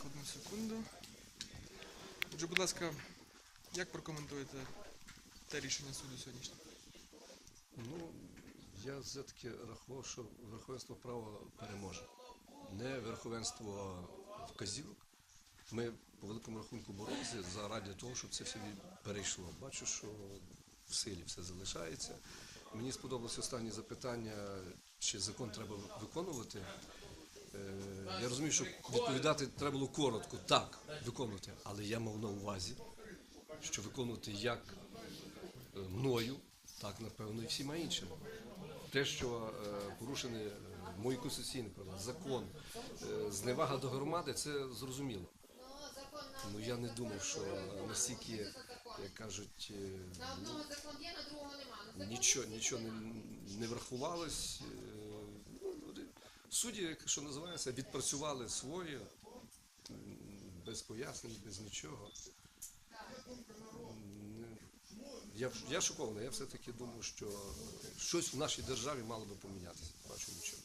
одну секунду. Отже, будь ласка, як прокоментуєте те рішення суду сьогоднішнє? Ну, я все-таки рахував, що верховенство права переможе. Не верховенство вказівок. Ми по великому рахунку боролися заради того, щоб це все перейшло. Бачу, що в силі все залишається. Мені сподобалося останнє запитання, чи закон треба виконувати. Я розумію, що відповідати треба було коротко, так, виконувати. Але я мав на увазі, що виконувати як е, мною, так напевно і всіма іншими. Те, що е, порушені е, мої конституційні права, закон, зневага до громади, це зрозуміло. Ну я не думав, що настільки, як кажуть, На одного закон є, на другого нема. Нічого, нічого не, не врахувалось. Судді, як що називається, відпрацювали своє без пояснень, без нічого. Я, я шокований, я все-таки думаю, що щось в нашій державі мало би помінятися. Бачу нічого.